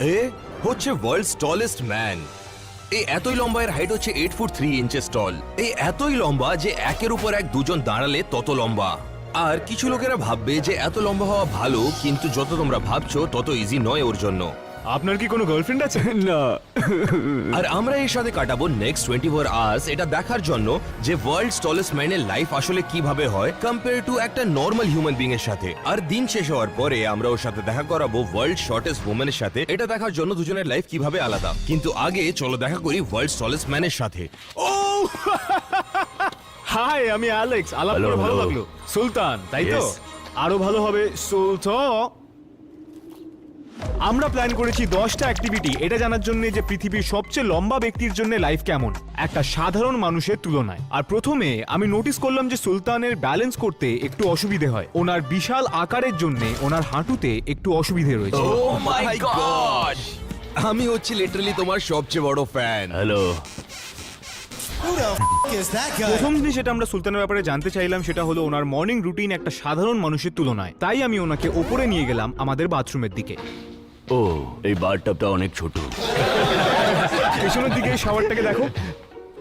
এ হচ্ছে world's tallest man এই এতই লম্বা, এর হাইট হচ্ছে eight foot three inches tall এই এতই লম্বা যে একের উপর এক দুজন দাঁড়ালে তত লম্বা। আর কিছু লোকেরা ভাববে যে এত লম্বা হওয়া ভালো, কিন্তু যত তোমরা ভাবছ, তত ইজি নয় ওর জন্য। আপনার কি কোনো গার্লফ্রেন্ড আছে? না। আর আমরা এর সাথে কাটাবো নেক্সট টোয়েন্টি ফোর আওয়ার্স এটা দেখার জন্য যে ওয়ার্ল্ড টলেস্ট ম্যানের লাইফ আসলে কীভাবে হয় কম্পেয়ার টু একটা নর্মাল হিউম্যান বিং এর সাথে। আর দিন শেষ হওয়ার পরে আমরা ওর সাথে দেখা করাবো ওয়ার্ল্ড শর্টেস্ট ওম্যানের সাথে। এটা দেখার জন্য দুজনের লাইফ কীভাবে আলাদা। কিন্তু আগে চলো দেখা করি ওয়ার্ল্ড টলেস্ট ম্যানের সাথে। ও! হাই আমি অ্যালেক্স। আলাপ করে ভালো. লাগল। সুলতান তাই তো? আরও ভালো হবে। সুলতান! আমরা প্ল্যান করেছি দশটা অ্যাক্টিভিটি এটা জানার জন্য যে পৃথিবীর সবচেয়ে লম্বা ব্যক্তির জন্য লাইফ কেমন? একটা সাধারণ মানুষের তুলনায়। আর প্রথমে আমি নোটিস করলাম যে সুলতানের ব্যালেন্স করতে একটু অসুবিধে হয়। ওনার বিশাল আকারের জন্য ওনার হাঁটুতে একটু অসুবিধে রয়েছে। ও মাই গড আমি হচ্ছি লিটারালি তোমার সবচেয়ে বড় ফ্যান হ্যালো প্রথম জিনিস যেটা আমরা সুলতানের ব্যাপারে জানতে চাইলাম সেটা হলো ওনার মর্নিং রুটিন একটা সাধারণ মানুষের তুলনায়। তাই আমি ওনাকে ওপরে নিয়ে গেলাম আমাদের বাথরুমের দিকে। ও এই বারটাপটা অনেক ছোট। পেছনের দিকে শাওয়ারটাকে দেখো।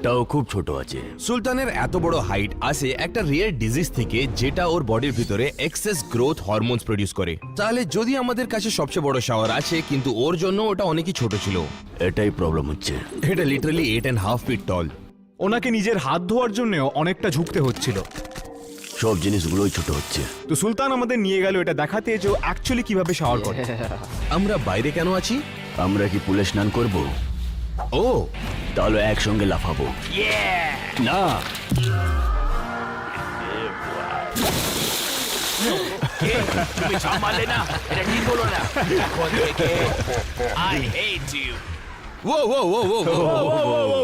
তাও খুব ছোট আছে। সুলতানের এত বড় হাইট আসে একটা রিয়ার ডিজিজ থেকে যেটা ওর বডির ভিতরে এক্সেস গ্রোথ হরমোনস প্রডিউস করে। তাহলে যদি আমাদের কাছে সবচেয়ে বড় শাওয়ার আছে কিন্তু ওর জন্য ওটা অনেকই ছোট ছিল। এটাই প্রবলেম হচ্ছে। এটা literally eight and half feet tall ওনাকে নিজের হাত ধোয়ার জন্য অনেকটা ঝুঁকতে হচ্ছিল। সব জিনিসগুলোই ছোট হচ্ছে। তো সুলতান আমাদের নিয়ে গেল এটা দেখাতে যে অ্যাকচুয়ালি কীভাবে শাওয়ার করে আমরা বাইরে কেন আছি? আমরা কি পুলে স্নান করব? ও। তাহলে একসঙ্গে লাফাবো। না। তুমি না? এটা ঠিক হলো না? আই হেট ইউ ও ও ও ও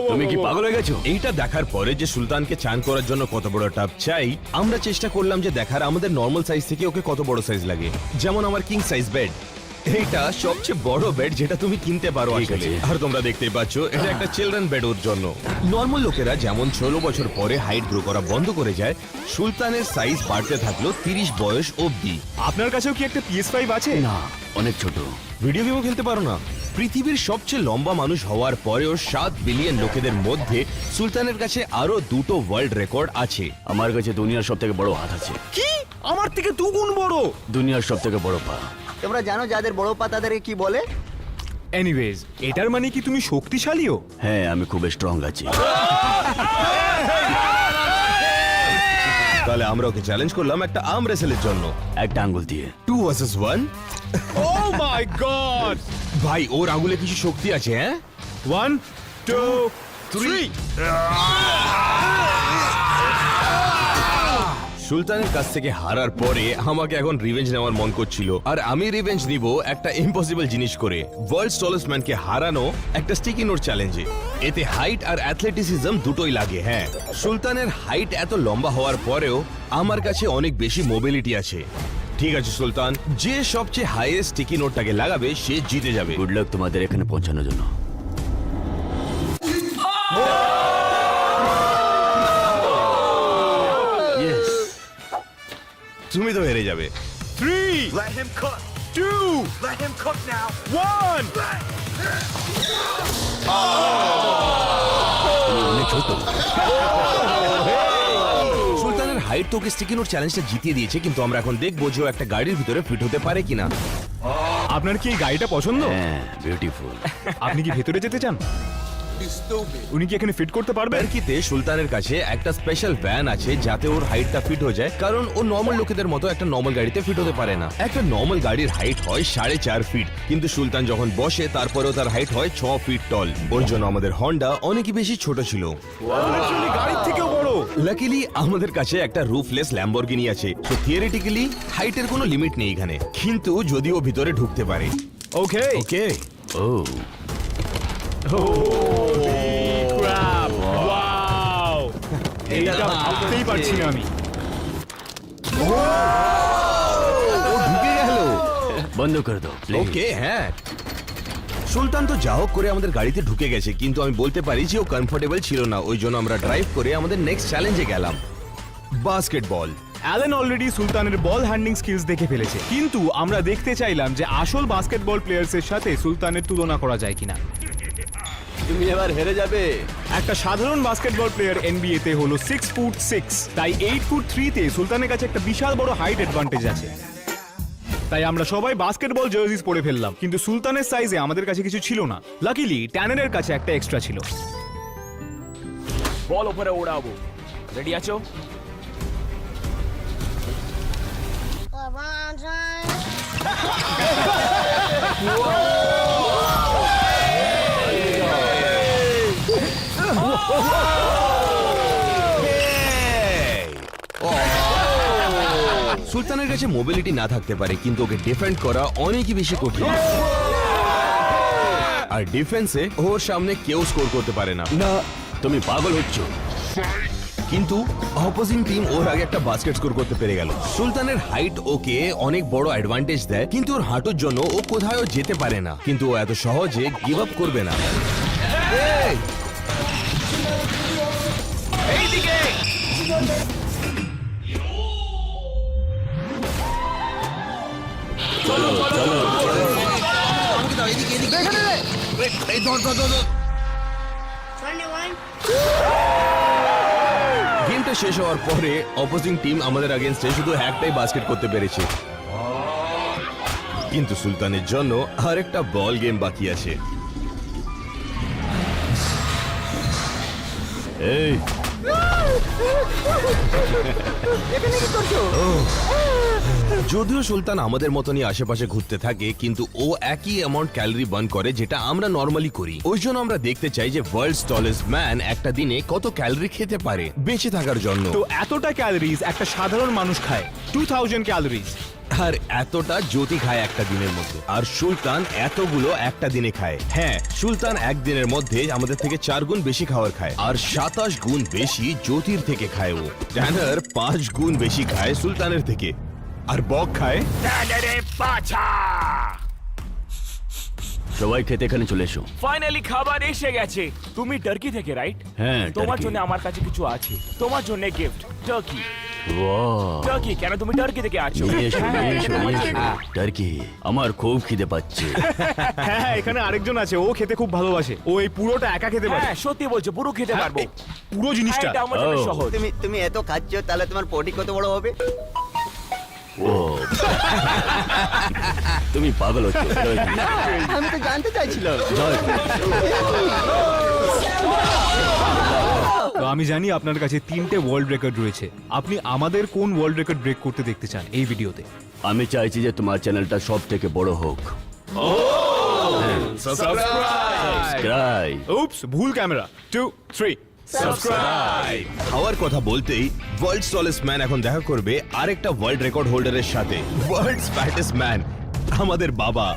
তুমি কি পাগল হয়ে গেছো? এইটা দেখার পরে যে সুলতানকে চান করার জন্য কত বড় টাপ চাই আমরা চেষ্টা করলাম যে দেখার আমাদের নর্মাল সাইজ থেকে ওকে কত বড় সাইজ লাগে। যেমন আমার কিং সাইজ বেড এইটা সবচেয়ে বড় বেড যেটা তুমি কিনতে পারো আসলে। আর তোমরা দেখতেই পাচ্ছ এটা একটা চিলড্রেন বেড ওর জন্য। নর্মাল লোকেরা যেমন ষোলো বছর পরে হাইট গ্রো করা বন্ধ করে যায় সুলতানের সাইজ বাড়তে থাকল তিরিশ বয়স অবধি। আপনার কাছেও কি একটা পিএস ফাইভ আছে? না অনেক ছোট। ভিডিও গেমও খেলতে পারো না। পৃথিবীর সবচেয়ে লম্বা মানুষ হওয়ার পরেও সাত বিলিয়ন লোকেদের মধ্যে সুলতানের কাছে আরও দুটো ওয়ার্ল্ড রেকর্ড আছে। আমার কাছে দুনিয়ার সব থেকে বড় হাত আছে। কি? আমার থেকে দুগুণ বড়? দুনিয়ার সব থেকে বড় পা। তোমরা জানো যাদের বড় পা তাদেরকে কি বলে? এনিওয়েজ এটার মানে কি তুমি শক্তিশালীও? হ্যাঁ আমি খুব স্ট্রং আছি। তাহলে আমরা ওকে চ্যালেঞ্জ করলাম একটা আর্ম রেসেলের জন্য। একটা আঙ্গুল দিয়ে। Two versus one oh my god ভাই ওর আঙুলে কিছু শক্তি আছে হ্যাঁ? ওয়ান টু থ্রি সুলতানের কাছ থেকে হারার পরে আমাকে এখন রিভেঞ্জ নেওয়ার মন করছিল। আর আমি রিভেঞ্জ নিব একটা ইম্পসিবল জিনিস করে। ওয়ার্ল্ড স্টলেস্ট ম্যানকে হারানো একটা স্টিকি নোট চ্যালেঞ্জে এতে হাইট আর অ্যাথলেটিসিজম দুটোই লাগে হ্যাঁ। সুলতানের হাইট এত লম্বা হওয়ার পরেও আমার কাছে অনেক বেশি মোবিলিটি আছে। ঠিক আছে সুলতান। যে সবচেয়ে হাইয়েস্ট স্টিকি নোটটাকে লাগাবে সে জিতে যাবে। গুড লাক তোমাদের এখানে পৌঁছানোর জন্য. তুমি তো হেরে যাবে। Three Let him cook. Two Let him cook now. One অনেক ছোট হাইট তোকে স্টিকি নোট চ্যালেঞ্জটা জিতিয়ে দিয়েছে কিন্তু আমরা এখন দেখব যে ও একটা গাড়ির ভিতরে ফিট হতে পারে কিনা। আপনার কি এই গাড়িটা পছন্দ? হ্যাঁ বিউটিফুল আপনি কি ভেতরে যেতে চান? উনি কি এখানে ফিট করতে পারবেন টার্কিতে সুলতানের কাছে একটা স্পেশাল ভ্যান আছে যাতে ওর হাইটটা ফিট হয়ে যায় কারণ ও নর্মাল লোকেদের মতো একটা নর্মাল গাড়িতে ফিট হতে পারে না। একটা নর্মাল গাড়ির হাইট হয় সাড়ে চার ফিট কিন্তু সুলতান যখন বসে তারপরেও তার হাইট হয় ছ ফিট টল ওর জন্য আমাদের হন্ডা অনেকই বেশি ছোট ছিল। গাড়ির থেকেও বড়। লাকিলি আমাদের কাছে একটা রুফলেস ল্যাম্বরগিনি আছে। তো থিওরিটিক্যালি হাইটের কোনো লিমিট নেই এখানে। কিন্তু যদিও ভিতরে ঢুকতে পারে। ওকে ওকে ও ক্র্যাপ ওয়াও এইটা ভাবতেই পারছি না আমি ও ঢুকে গেল বন্ধ করে দাও ওকে হ্যাঁ। সুলতান তো যা হোক করে আমাদের গাড়িতে ঢুকে গেছে কিন্তু আমি বলতে পারি যে ও কমফোর্টেবল ছিল না ওই জন্য আমরা ড্রাইভ করে আমাদের নেক্সট চ্যালেঞ্জে গেলাম। বাস্কেটবল অ্যালেন অলরেডি সুলতানের বল হ্যান্ডিং স্কিলস দেখে ফেলেছে কিন্তু আমরা দেখতে চাইলাম যে আসল বাস্কেটবল প্লেয়ার্সের সাথে সুলতানের তুলনা করা যায় কিনা। তুমি এবার হেরে যাবে। একটা সাধারণ বাস্কেটবল প্লেয়ার এনবিএ তে হলো সিক্স ফুট সিক্স তাই এইট ফুট থ্রিতে সুলতানের কাছে একটা বিশাল বড় হাইট অ্যাডভান্টেজ আছে। তাই আমরা সবাই বাস্কেটবল জার্সিস পরে ফেললাম কিন্তু সুলতানের সাইজে আমাদের কাছে কিছু ছিল না। লাকিলি ট্যানেনের কাছে একটা এক্সট্রা ছিল। বল ওপরে উড়াবো রেডি আছো? LeBron James. সুলতানের কাছে মোবিলিটি না থাকতে পারে কিন্তু ওকে ডিফেন্ড করা অনেকই বেশি কঠিন। আর ডিফেন্সে ওর সামনে কেউ স্কোর করতে পারে না। না। তুমি পাগল হচ্ছ। কিন্তু অপোজিং টিম ওর আগে একটা বাস্কেট স্কোর করতে পেরে গেল। সুলতানের হাইট ওকে অনেক বড় অ্যাডভান্টেজ দেয় কিন্তু ওর হাঁটুর জন্য ও কোথাও যেতে পারে না। কিন্তু ও এত সহজে গিভ আপ করবে না। এই! এইদিকে Twenty-one. গেমটা শেষ হওয়ার পরে অপোজিং টিম আমাদের আগেনস্টে শুধু একটাই বাস্কেট করতে পেরেছে কিন্তু সুলতানের জন্য আরেকটা বল গেম বাকি আছে এই যদিও সুলতান আমাদের মতনই আশেপাশে ঘুরতে থাকে, কিন্তু ও একই অ্যামাউন্ট ক্যালোরি বার্ন করে যেটা আমরা নর্মালি করি। ওই জন্য আমরা দেখতে চাই যে ওয়ার্ল্ড টলেস্ট ম্যান একটা দিনে কত ক্যালোরি খেতে পারে, বেঁচে থাকার জন্য। তো এতটা ক্যালোরিজ একটা সাধারণ মানুষ খায় টু থাউজেন্ড ক্যালোরিজ আর এতটা জ্যোতি খায় একটা দিনের মধ্যে। আর সুলতান এতগুলো একটা দিনে খায়। হ্যাঁ সুলতান একদিনের মধ্যে আমাদের থেকে চার গুণ বেশি খাবার খায়। আর সাতাশ গুণ বেশি জ্যোতির থেকে খায় ও। ট্যানার পাঁচ গুণ বেশি খায় সুলতানের থেকে। আর বক খায় সবাই খেতে এখানে চলে এসো। ফাইনালি খাবার এসে গেছে। তুমি টার্কি থেকে রাইট হ্যাঁ তোমার জন্য আমার কাছে কিছু আছে। তোমার জন্য গিফট টার্কি টার্কি কেন তুমি টার্কি থেকে আছো নিয়ে এসো হ্যাঁ, নিয়ে এসো নিয়ে এসো। টার্কি আমার খুব খিদে পাচ্ছে। হ্যাঁ হ্যাঁ এখানে আরেকজন আছে ও খেতে খুব ভালোবাসে। ও এই পুরোটা একা খেতে পারে। হ্যাঁ সত্যি বলছো পুরো খেতে পারব। এই পুরো জিনিসটা। এটা আমার জন্য Oh. সহজ। তুমি তুমি এত খাচ্ছ তাহলে তোমার পটি কত বড় হবে? ও তুমি পাগল হচ্ছ। আমি তো জানতে চাইছিলাম। তো আমি জানি আপনার কাছে তিনটে ওয়ার্ল্ড রেকর্ড রয়েছে। আপনি আমাদের কোন ওয়ার্ল্ড রেকর্ড ব্রেক করতে দেখতে চান এই ভিডিওতে? আমি চাইছি যে তোমার চ্যানেলটা সব থেকে বড় হোক. উপস ভুল ক্যামেরা টু থ্রি খাওয়ার কথা বলতেই ওয়ার্ল্ড টলেস্ট ম্যান এখন দেখা করবে আরেকটা ওয়ার্ল্ড রেকর্ড হোল্ডারের সাথে। ওয়ার্ল্ডস ফ্যাটেস্ট ম্যান আমাদের বাবা।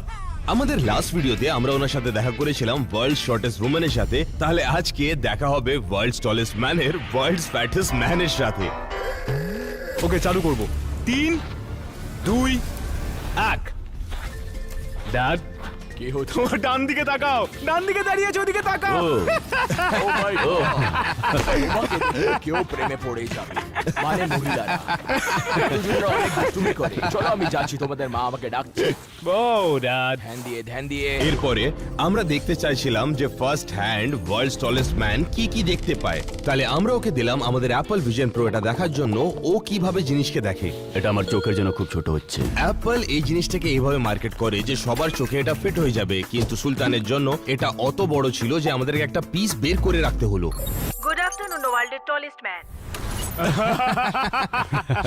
আমাদের লাস্ট ভিডিওতে আমরা ওনার সাথে দেখা করেছিলাম ওয়ার্ল্ড শর্টেস্ট রুমেনের সাথে। তাহলে আজকে দেখা হবে ওয়ার্ল্ড টলেস্ট ম্যানের ওয়ার্ল্ড ফ্যাটেস্ট ম্যানের সাথে। ওকে চালু করব। তিন দুই এক। ড্যাড কি হচ্ছে তোমার ডান দিকে তাকাও। ডান দিকে দাঁড়িয়ে ওদিকে তাকাও। ও। ও ও। তোমাকে দেখে কেউ প্রেমে পড়ে যাবে। মানে মহিলারা। দুজনেরা অনেক দুষ্টুমি করে। চলো আমি যাচ্ছি তোমাদের মা আমাকে ডাকছে। ও ড্যাড ধ্যান দিয়ে ধ্যান দিয়ে। এরপরে আমরা দেখতে চাইছিলাম যে first hand world tallest man কি কি দেখতে পায়। তাহলে আমরা ওকে দিলাম আমাদের অ্যাপল ভিশন প্রো এটা দেখার জন্য ও কীভাবে জিনিসকে দেখে। এটা আমার চোখের জন্য খুব ছোট হচ্ছে। অ্যাপল এই জিনিসটাকে এইভাবে মার্কেট করে যে সবার চোখে এটা ফিট হয়ে যাবে। কিন্তু সুলতানের জন্য এটা অত বড় ছিল যে আমাদেরকে একটা পিস বের করে রাখতে হলো। Afternoon, the world's tallest man.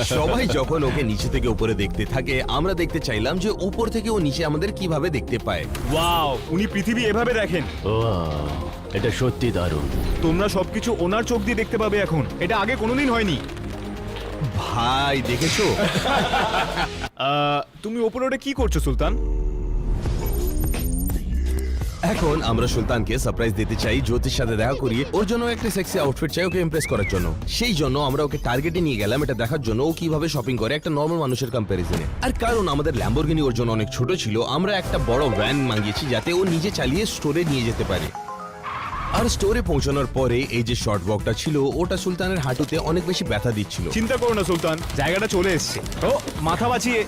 সবাই যখন ওকে নিচে থেকে উপরে দেখতে থাকে আমরা দেখতে চাইলাম যে উপর থেকে ও নিচে আমাদের কীভাবে দেখতে পায়। ওয়াও উনি পৃথিবী এভাবে দেখেন। ও এটা সত্যি দারুণ। তোমরা সবকিছু ওনার চোখ দিয়ে দেখতে পাবে এখন। এটা আগে কোনোদিন হয়নি। ভাই দেখেছ? আহ, তুমি ওপরে ওটা কি করছ সুলতান? এখন আমরা সুলতানকে সারপ্রাইজ দিতে চাই জ্যোতির সাথে দেখা করিয়ে ওর জন্য একটা সেক্সি আউটফিট চাই ওকে ইমপ্রেস করার জন্য। সেই জন্য আমরা ওকে টার্গেটে নিয়ে গেলাম এটা দেখার জন্য ও কীভাবে শপিং করে একটা নর্মাল মানুষের কম্প্যারিজনে আর কারণ আমাদের ল্যাম্বরগিনি ওর জন্য অনেক ছোট ছিল আমরা একটা বড় ভ্যান মাঙ্গিয়েছি যাতে ও নিজে চালিয়ে স্টোরে নিয়ে যেতে পারে। আর স্টোরে পৌঁছানোর পরে এই যে শর্ট ওয়াকটা ছিল ওটা সুলতানের হাঁটুতে অনেক বেশি ব্যথা দিচ্ছিল। চিন্তা করো না সুলতান জায়গাটা চলে এসছে। ও মাথা বাঁচিয়ে।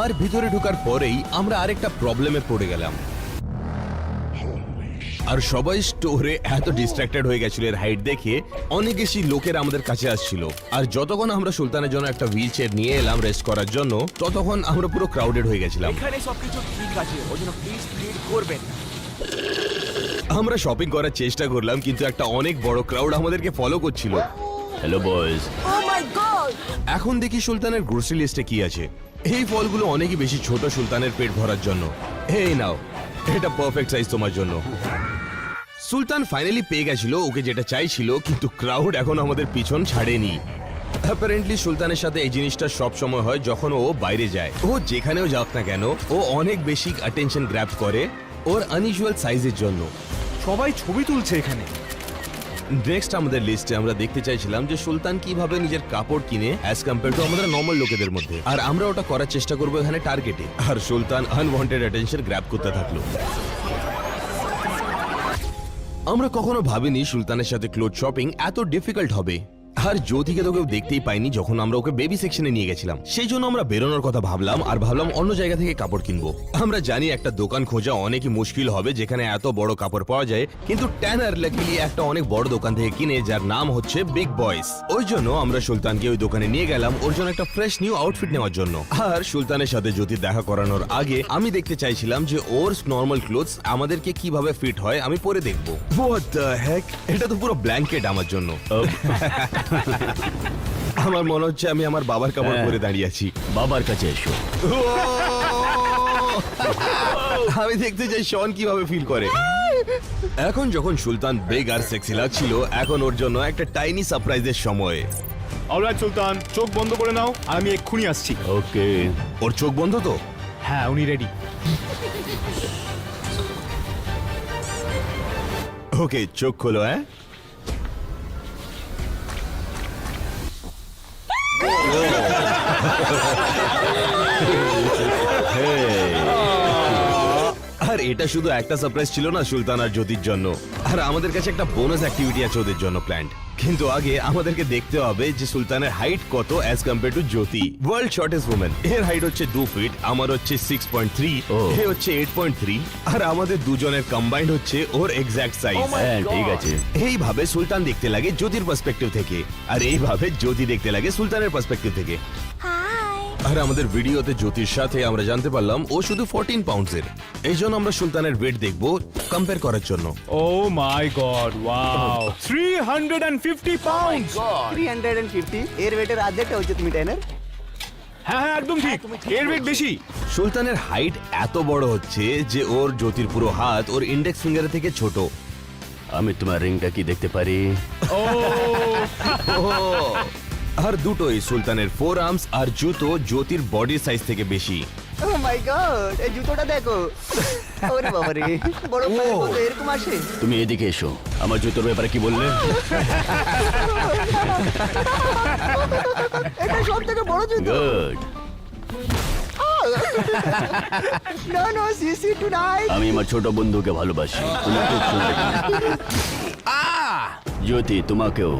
আর ভিতরে ঢোকার পরেই আমরা আরেকটা প্রবলেমে পড়ে গেলাম। আর সবাই স্টোরে এত ডিস্ট্রাক্টেড হয়ে গেছিল এর হাইট দেখে অনেক বেশি লোকের আমাদের কাছে আসছিল। আর যতক্ষণ আমরা সুলতানের জন্য একটা হুইল চেয়ার নিয়ে এলাম রেস্ট করার জন্য ততক্ষণ আমরা পুরো ক্রাউডেড হয়ে গেছিলাম। এখানে সবকিছু ঠিক আছে ওই জন্য প্লিজ ভিড় করবেন না। আমরা শপিং করার চেষ্টা করলাম কিন্তু একটা অনেক বড় ক্রাউড আমাদেরকে ফলো করছিল। হ্যালো বয়েজ এখন দেখি সুলতানের গ্রোসারি লিস্টে কি আছে। এই ফলগুলো অনেকই বেশি ছোট সুলতানের পেট ভরার জন্য। এই নাও এটা পারফেক্ট সাইজ তোমার জন্য। সুলতান ফাইনালি পেয়ে গেছিল ওকে যেটা চাইছিল কিন্তু ক্রাউড এখন আমাদের পিছন ছাড়েনি। অ্যাপারেন্টলি সুলতানের সাথে এই জিনিসটা সব সময় হয় যখন ও বাইরে যায়। ও যেখানেও যাক না কেন ও অনেক বেশি অ্যাটেনশন গ্র্যাব করে ওর আনইউজুয়াল সাইজের জন্য। সবাই ছবি তুলছে এখানে। নেক্সট আমাদের লিস্টে আমরা দেখতে চাইছিলাম যে সুলতান কীভাবে নিজের কাপড় কিনে অ্যাজ কম্পেয়ার টু আমাদের নর্মাল লোকেদের মধ্যে। আর আমরা ওটা করার চেষ্টা করব এখানে টার্গেটে আর সুলতান আনওয়ান্টেড অ্যাটেনশন গ্র্যাব করতে থাকল। আমরা কখনো ভাবিনি সুলতানের সাথে ক্লোথ শপিং এত ডিফিকাল্ট হবে। আর জ্যোতিকে তো কেউ দেখতেই পাইনি যখন আমরা ওকে বেবি সেকশনে নিয়ে গেছিলাম। সেই জন্য আমরা বেরোনোর কথা ভাবলাম আর ভাবলাম অন্য জায়গা থেকে কাপড় কিনবো। আমরা জানি একটা দোকান খোঁজা অনেকই মুশকিল হবে, যেখানে এত বড় কাপড় পাওয়া যায়, কিন্তু ট্যানার লাকিলি একটা অনেক বড় দোকান থেকে কিনে, যার নাম হচ্ছে বিগ বয়েস ওই জন্য আমরা সুলতানকে ওই দোকানে নিয়ে গেলাম ওর জন্য একটা ফ্রেশ নিউ আউটফিট নেওয়ার জন্য। আর সুলতানের সাথে জ্যোতি দেখা করানোর আগে আমি দেখতে চাইছিলাম যে ওর নর্মাল ক্লোথস আমাদেরকে কীভাবে ফিট হয় আমি পরে দেখব। এটা তো পুরো ব্ল্যাঙ্কেট আমার জন্য। আমার মনে হচ্ছে আমি আমার বাবার কাপড় হ্যাঁ। পরে দাঁড়িয়ে আছি। বাবার কাছে এসো। আমি দেখতে চাই শন কীভাবে ফিল করে। এখন যখন সুলতান বেগ আর সেক্সি লাগছিল এখন ওর জন্য একটা টাইনি সারপ্রাইজের সময়। অলরাইট সুলতান চোখ বন্ধ করে নাও আর আমি এক্ষুনি আসছি। ওকে ওর চোখ বন্ধ তো? হ্যাঁ উনি রেডি ওকে চোখ খোলো হ্যাঁ? 네. 네. 네. আর এটা শুধু একটা সারপ্রাইজ ছিল না সুলতান আর জ্যোতির জন্য। আর আমাদের কাছে একটা বোনাস অ্যাক্টিভিটি আছে ওদের জন্য প্ল্যান্ড কিন্তু আগে আমাদেরকে দেখতে হবে যে সুলতানের হাইট কত as compare to Jyoti. World shortest women এর হাইট হচ্ছে দু ফিট আমার হচ্ছে সিক্স পয়েন্ট থ্রি ও। এ হচ্ছে এইট পয়েন্ট থ্রি আর আমাদের দুজনের কম্বাইন্ড হচ্ছে ওর এক্সাক্ট সাইজ Oh হ্যাঁ ঠিক আছে। এইভাবে সুলতান দেখতে লাগে জ্যোতির পার্সপেক্টিভ থেকে। আর এইভাবে জ্যোতি দেখতে লাগে সুলতানের পার্সপেক্টিভ থেকে। আর আমাদের ভিডিওতে জ্যোতির সাথে আমরা জানতে পারলাম ও শুধু ফোরটিন পাউন্ডসের এই জন্য আমরা সুলতানের ওয়েট দেখব কম্পেয়ার করার জন্য। ও my god wow 350 pound three hundred and fifty এর ওয়েটের আর্ধেকটা হচ্ছে তুমি টেনের হ্যাঁ হ্যাঁ একদম ঠিক। এর ওয়েট বেশি। সুলতানের হাইট এত বড় হচ্ছে যে ওর জ্যোতির পুরো হাত ওর ইন্ডেক্স ফিঙ্গারের থেকে ছোট। আমি তোমার রিংটা কি দেখতে পারি? ও আর দুটোই সুলতানের ফোর আর্মস আর জুতো জ্যোতির বডির সাইজ থেকে বেশি। ও মাই গড Oh এই জুতোটা দেখো। ওরে বাবা রে বড় পায়ের মতো এরকম আসে। তুমি এদিকে এসো আমার জুতোর ব্যাপারে কি বললে? এটা সব থেকে বড় জুতো। গুড নো নো সিসি টু আমি আমার ছোট বন্ধুকে ভালোবাসি। তুমি খুব সুন্দর। জ্যোতি তোমাকেও।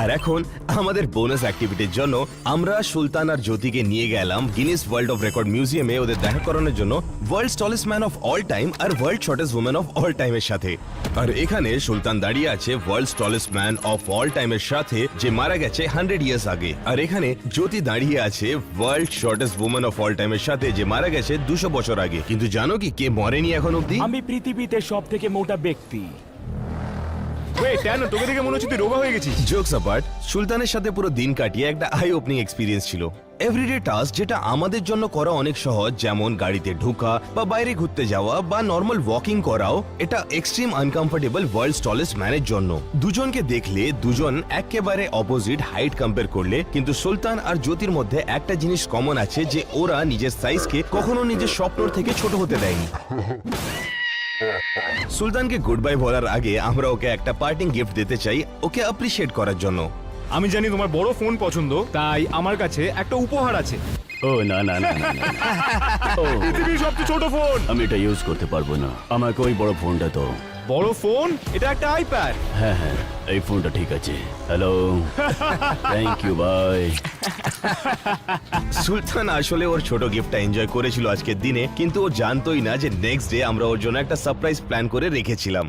আর এখন আমাদের বোনাস অ্যাক্টিভিটির জন্য আমরা সুলতান আর জ্যোতিকে নিয়ে গেলাম গিনিস ওয়ার্ল্ড অফ রেকর্ড মিউজিয়ামে ওদের দেখা করানোর জন্য world tallest man of all time R world shortest women of all টাইমের সাথে। আর এখানে সুলতান দাঁড়িয়ে আছে world tallest man of all টাইমের সাথে, যে মারা গেছে হান্ড্রেড ইয়ার্স আগে। আর এখানে জ্যোতি দাঁড়িয়ে আছে world shortest women of all টাইমের সাথে, যে মারা গেছে দুশো বছর আগে। কিন্তু জানো কি, কে মরেনি এখন অব্দি আমি পৃথিবীতে সব থেকে মোটা ব্যক্তি। ওয়েট মনে হচ্ছে তুই হয়ে গেছিস। জোকস অ্যাপার্ট সুলতানের সাথে পুরো দিন কাটিয়ে একটা আই ওপেনিং এক্সপিরিয়েন্স ছিল। এভরিডে টাস্ক যেটা আমাদের জন্য করা অনেক সহজ, যেমন গাড়িতে ঢোকা বা বাইরে ঘুরতে যাওয়া বা নর্মাল ওয়াকিং করাও, এটা এক্সট্রিম আনকমফোর্টেবল ওয়ার্ল্ড টলেস্ট ম্যানের জন্য। দুজনকে দেখলে দুজন একেবারে অপোজিট হাইট কম্পেয়ার করলে, কিন্তু সুলতান আর জ্যোতির মধ্যে একটা জিনিস কমন আছে যে ওরা নিজের সাইজকে কখনো নিজের স্বপ্নর থেকে ছোট হতে দেয়নি। সুলতানকে গুড বাই বলার আগে আমরা ওকে একটা পার্টিং গিফট দিতে চাই ওকে অ্যাপ্রিসিয়েট করার জন্য। আমি জানি তোমার বড় ফোন পছন্দ তাই আমার কাছে একটা উপহার আছে। ও না না না না, না, না। ও পৃথিবীর সবচেয়ে ছোট ফোন আমি এটা ইউজ করতে পারব না। আমাকে ওই বড় ফোনটা তো বড় ফোন? এটা একটা আইপ্যাড হ্যাঁ হ্যাঁ এই ফোনটা ঠিক আছে। Hello thank you bye Sultan আসলে ওর ছোট গিফটটা এনজয় করেছিল আজকের দিনে কিন্তু ও জানতোই না যে নেক্সট ডে আমরা ওর জন্য একটা সারপ্রাইজ প্ল্যান করে রেখেছিলাম।